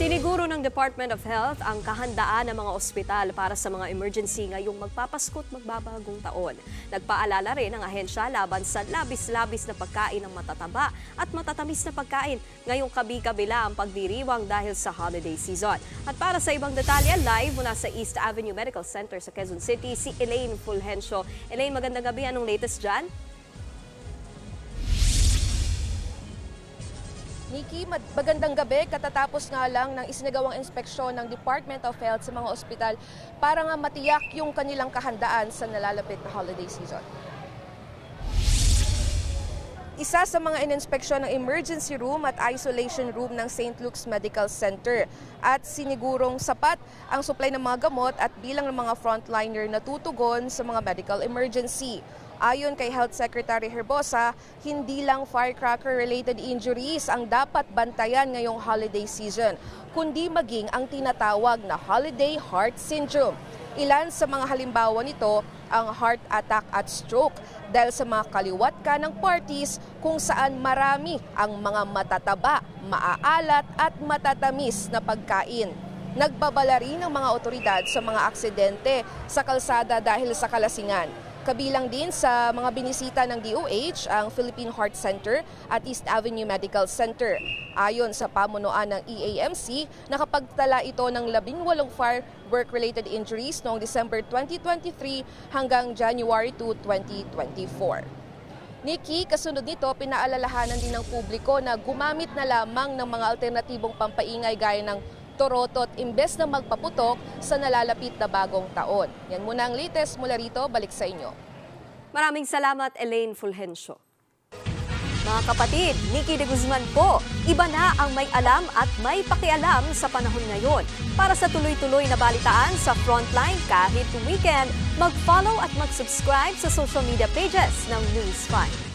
Siniguro ng Department of Health ang kahandaan ng mga ospital para sa mga emergency ngayong magpapaskot magbabagong taon. Nagpaalala rin ang ahensya laban sa labis-labis na pagkain ng matataba at matatamis na pagkain ngayong kabi-kabila ang pagdiriwang dahil sa holiday season. At para sa ibang detalye, live mula sa East Avenue Medical Center sa Quezon City, si Elaine Fulgencio. Elaine, magandang gabi. Anong latest dyan? Nikki, mag- magandang gabi. Katatapos nga lang ng isinagawang inspeksyon ng Department of Health sa mga ospital para nga matiyak yung kanilang kahandaan sa nalalapit na holiday season. Isa sa mga ininspeksyon ng emergency room at isolation room ng St. Luke's Medical Center at sinigurong sapat ang supply ng mga gamot at bilang ng mga frontliner na tutugon sa mga medical emergency. Ayon kay Health Secretary Herbosa, hindi lang firecracker-related injuries ang dapat bantayan ngayong holiday season, kundi maging ang tinatawag na holiday heart syndrome. Ilan sa mga halimbawa nito ang heart attack at stroke dahil sa mga kaliwat ka ng parties kung saan marami ang mga matataba, maaalat at matatamis na pagkain. Nagbabala rin ang mga otoridad sa mga aksidente sa kalsada dahil sa kalasingan. Kabilang din sa mga binisita ng DOH ang Philippine Heart Center at East Avenue Medical Center. Ayon sa pamunuan ng EAMC, nakapagtala ito ng 18 fire work-related injuries noong December 2023 hanggang January 2, 2024. Nikki, kasunod nito, pinaalalahanan din ng publiko na gumamit na lamang ng mga alternatibong pampaingay gaya ng torotot imbes na magpaputok sa nalalapit na bagong taon. Yan muna ang latest mula rito, balik sa inyo. Maraming salamat, Elaine Fulgencio. Mga kapatid, Nikki de Guzman po, iba na ang may alam at may pakialam sa panahon ngayon. Para sa tuloy-tuloy na balitaan sa Frontline kahit weekend, mag-follow at mag-subscribe sa social media pages ng News 5.